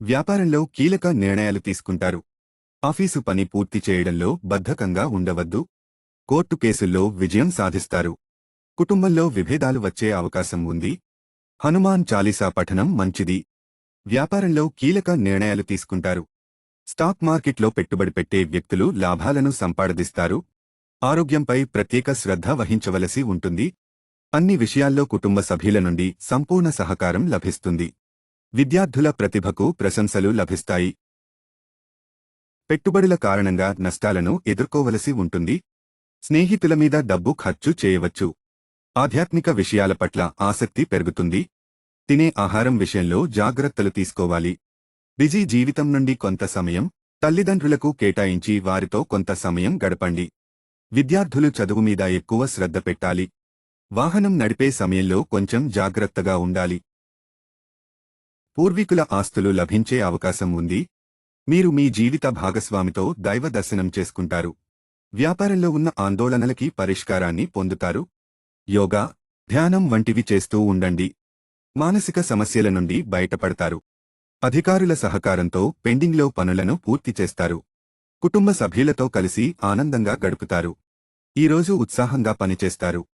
వ్యాపారంలో కీలక నిర్ణయాలు తీసుకుంటారు. ఆఫీసు పని పూర్తి చేయడంలో బద్ధకంగా ఉండవద్దు. కోర్టు కేసుల్లో విజయం సాధిస్తారు. కుటుంబంలో విభేదాలు వచ్చే అవకాశం ఉంది. హనుమాన్ చాలీసా పఠనం మంచిది. వ్యాపారంలో కీలక నిర్ణయాలు తీసుకుంటారు. స్టాక్ మార్కెట్లో పెట్టుబడి పెట్టే వ్యక్తులు లాభాలను సంపాదిస్తారు. ఆరోగ్యంపై ప్రత్యేక శ్రద్ధ వహించవలసి ఉంటుంది. అన్ని విషయాల్లో కుటుంబ సభ్యుల నుండి సంపూర్ణ సహకారం లభిస్తుంది. విద్యార్థుల ప్రతిభకు ప్రశంసలు లభిస్తాయి. పెట్టుబడుల కారణంగా నష్టాలను ఎదుర్కోవలసి ఉంటుంది. స్నేహితుల మీద డబ్బు ఖర్చు చేయవచ్చు. ఆధ్యాత్మిక విషయాల పట్ల ఆసక్తి పెరుగుతుంది. తినే ఆహారం విషయంలో జాగ్రత్తలు తీసుకోవాలి. బిజీ జీవితం నుండి కొంత సమయం తల్లిదండ్రులకు కేటాయించి వారితో కొంత సమయం గడపండి. విద్యార్థులు చదువు మీద ఎక్కువ శ్రద్ధ పెట్టాలి. వాహనం నడిపే సమయంలో కొంచెం జాగ్రత్తగా ఉండాలి. పూర్వీకుల ఆస్తులు లభించే అవకాశం ఉంది. మీరు మీ జీవిత భాగస్వామితో దైవ దర్శనం చేసుకుంటారు. వ్యాపారంలో ఉన్న ఆందోళనలకి పరిష్కారాన్ని పొందుతారు. యోగా ధ్యానం వంటివి చేస్తూ ఉండండి. మానసిక సమస్యల నుండి బయటపడతారు. అధికారుల సహకారంతో పెండింగ్లో పనులను పూర్తి చేస్తారు. కుటుంబ సభ్యులతో కలిసి ఆనందంగా గడుపుతారు. ఈరోజు ఉత్సాహంగా పనిచేస్తారు.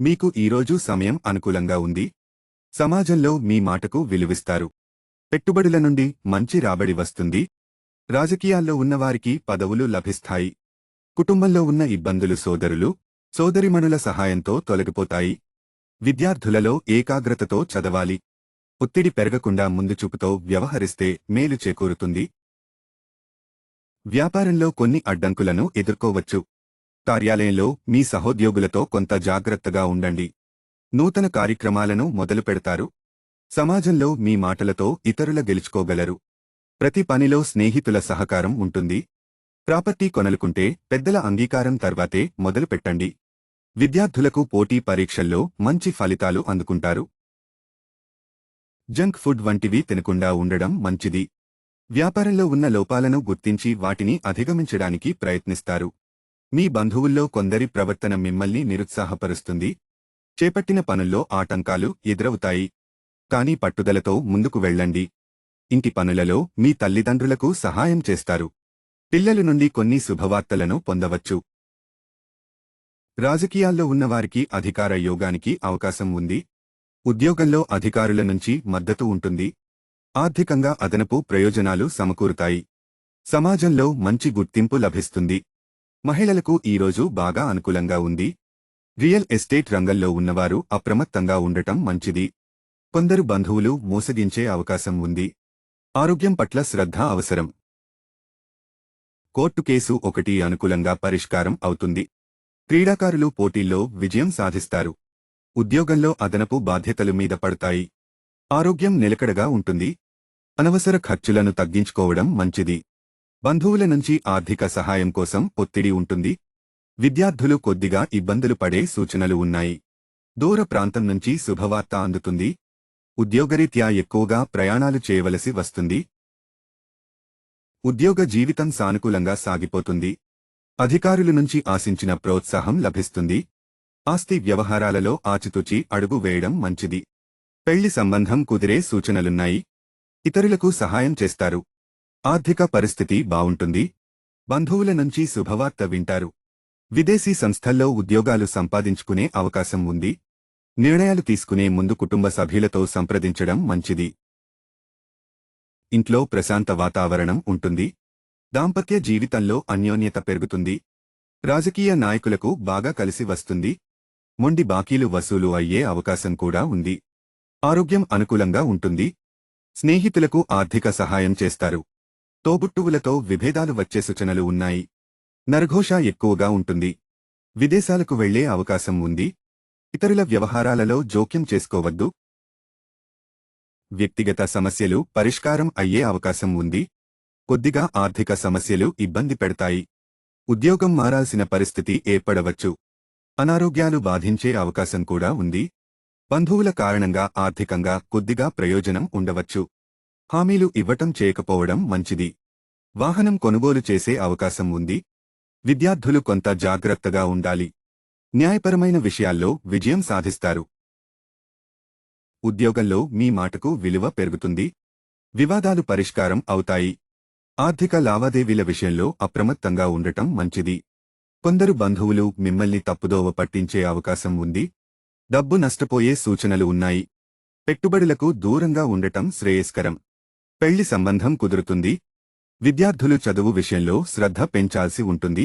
మీకు ఈరోజు సమయం అనుకూలంగా ఉంది. సమాజంలో మీ మాటకు విలువిస్తారు. పెట్టుబడుల నుండి మంచి రాబడి వస్తుంది. రాజకీయాల్లో ఉన్నవారికి పదవులు లభిస్తాయి. కుటుంబంలో ఉన్న ఇబ్బందులు సోదరులు సోదరిమణుల సహాయంతో తొలగిపోతాయి. విద్యార్థులలో ఏకాగ్రతతో చదవాలి. ఒత్తిడి పెరగకుండా ముందుచూపుతో వ్యవహరిస్తే మేలు చేకూరుతుంది. వ్యాపారంలో కొన్ని అడ్డంకులను ఎదుర్కోవచ్చు. కార్యాలయంలో మీ సహోద్యోగులతో కొంత జాగ్రత్తగా ఉండండి. నూతన కార్యక్రమాలను మొదలు పెడతారు. సమాజంలో మీ మాటలతో ఇతరుల గెలుచుకోగలరు. ప్రతి పనిలో స్నేహితుల సహకారం ఉంటుంది. ప్రాపర్టీ కొనలుకుంటే పెద్దల అంగీకారం తర్వాతే మొదలు పెట్టండి. విద్యార్థులకు పోటీ పరీక్షల్లో మంచి ఫలితాలు అందుకుంటారు. జంక్ ఫుడ్ వంటివి తినకుండా ఉండడం మంచిది. వ్యాపారంలో ఉన్న లోపాలను గుర్తించి వాటిని అధిగమించడానికి ప్రయత్నిస్తారు. మీ బంధువుల్లో కొందరి ప్రవర్తన మిమ్మల్ని నిరుత్సాహపరుస్తుంది. చేపట్టిన పనుల్లో ఆటంకాలు ఎదురవుతాయి. కానీ పట్టుదలతో ముందుకు వెళ్ళండి. ఇంటి పనులలో మీ తల్లిదండ్రులకు సహాయం చేస్తారు. పిల్లల నుండి కొన్ని శుభవార్తలను పొందవచ్చు. రాజకీయాల్లో ఉన్నవారికి అధికార యోగానికి అవకాశం ఉంది. ఉద్యోగంలో అధికారుల నుంచి మద్దతు ఉంటుంది. ఆర్థికంగా అదనపు ప్రయోజనాలు సమకూరుతాయి. సమాజంలో మంచి గుర్తింపు లభిస్తుంది. మహిళలకు ఈరోజు బాగా అనుకూలంగా ఉంది. రియల్ ఎస్టేట్ రంగంలో ఉన్నవారు అప్రమత్తంగా ఉండటం మంచిది. కొందరు బంధువులు మోసగించే అవకాశం ఉంది. ఆరోగ్యం పట్ల శ్రద్ధ అవసరం. కోర్టు కేసు ఒకటి అనుకూలంగా పరిష్కారం అవుతుంది. క్రీడాకారులు పోటీల్లో విజయం సాధిస్తారు. ఉద్యోగంలో అదనపు బాధ్యతలు మీద పడతాయి. ఆరోగ్యం నిలకడగా ఉంటుంది. అనవసర ఖర్చులను తగ్గించుకోవడం మంచిది. బంధువుల నుంచి ఆర్థిక సహాయం కోసం ఒత్తిడి ఉంటుంది. విద్యార్థులు కొద్దిగా ఇబ్బందులు పడే సూచనలు ఉన్నాయి. దూర ప్రాంతం నుంచి శుభవార్త అందుతుంది. ఉద్యోగరీత్యా ఎక్కువగా ప్రయాణాలు చేయవలసి వస్తుంది. ఉద్యోగ జీవితం సానుకూలంగా సాగిపోతుంది. అధికారుల నుంచి ఆశించిన ప్రోత్సాహం లభిస్తుంది. ఆస్తి వ్యవహారాలలో ఆచితూచి అడుగు వేయడం మంచిది. పెళ్ళి సంబంధం కుదిరే సూచనలున్నాయి. ఇతరులకు సహాయం చేస్తారు. ఆర్థిక పరిస్థితి బావుంటుంది బంధువుల నుంచి శుభవార్త వింటారు. విదేశీ సంస్థల్లో ఉద్యోగాలు సంపాదించుకునే అవకాశం ఉంది. నిర్ణయాలు తీసుకునే ముందు కుటుంబ సభ్యులతో సంప్రదించడం మంచిది. ఇంట్లో ప్రశాంత వాతావరణం ఉంటుంది. దాంపత్య జీవితంలో అన్యోన్యత పెరుగుతుంది. రాజకీయ నాయకులకు బాగా కలిసి వస్తుంది. మొండి బాకీలు వసూలు అయ్యే అవకాశం కూడా ఉంది. ఆరోగ్యం అనుకూలంగా ఉంటుంది. స్నేహితులకు ఆర్థిక సహాయం చేస్తారు. తోబుట్టువులతో విభేదాలు వచ్చే సూచనలు ఉన్నాయి. నరఘోష ఎక్కువగా ఉంటుంది. విదేశాలకు వెళ్ళే అవకాశం ఉంది. ఇతరుల వ్యవహారాలలో జోక్యం చేసుకోవద్దు. వ్యక్తిగత సమస్యలు పరిష్కారం అయ్యే అవకాశం ఉంది. కొద్దిగా ఆర్థిక సమస్యలు ఇబ్బంది పెడతాయి. ఉద్యోగం మారాల్సిన పరిస్థితి ఏర్పడవచ్చు. అనారోగ్యాలు బాధించే అవకాశం కూడా ఉంది. బంధువుల కారణంగా ఆర్థికంగా కొద్దిగా ప్రయోజనం ఉండవచ్చు. హామీలు ఇవ్వటం చేయకపోవడం మంచిది. వాహనం కొనుగోలు చేసే అవకాశం ఉంది. విద్యార్థులు కొంత జాగ్రత్తగా ఉండాలి. న్యాయపరమైన విషయాల్లో విజయం సాధిస్తారు. ఉద్యోగంలో మీ మాటకు విలువ పెరుగుతుంది. వివాదాలు పరిష్కారం అవుతాయి. ఆర్థిక లావాదేవీల విషయంలో అప్రమత్తంగా ఉండటం మంచిది. కొందరు బంధువులు మిమ్మల్ని తప్పుదోవ పట్టించే అవకాశం ఉంది. డబ్బు నష్టపోయే సూచనలు ఉన్నాయి. పెట్టుబడులకు దూరంగా ఉండటం శ్రేయస్కరం. పెళ్ళి సంబంధం కుదురుతుంది. విద్యార్థులు చదువు విషయంలో శ్రద్ధ పెంచాల్సి ఉంటుంది.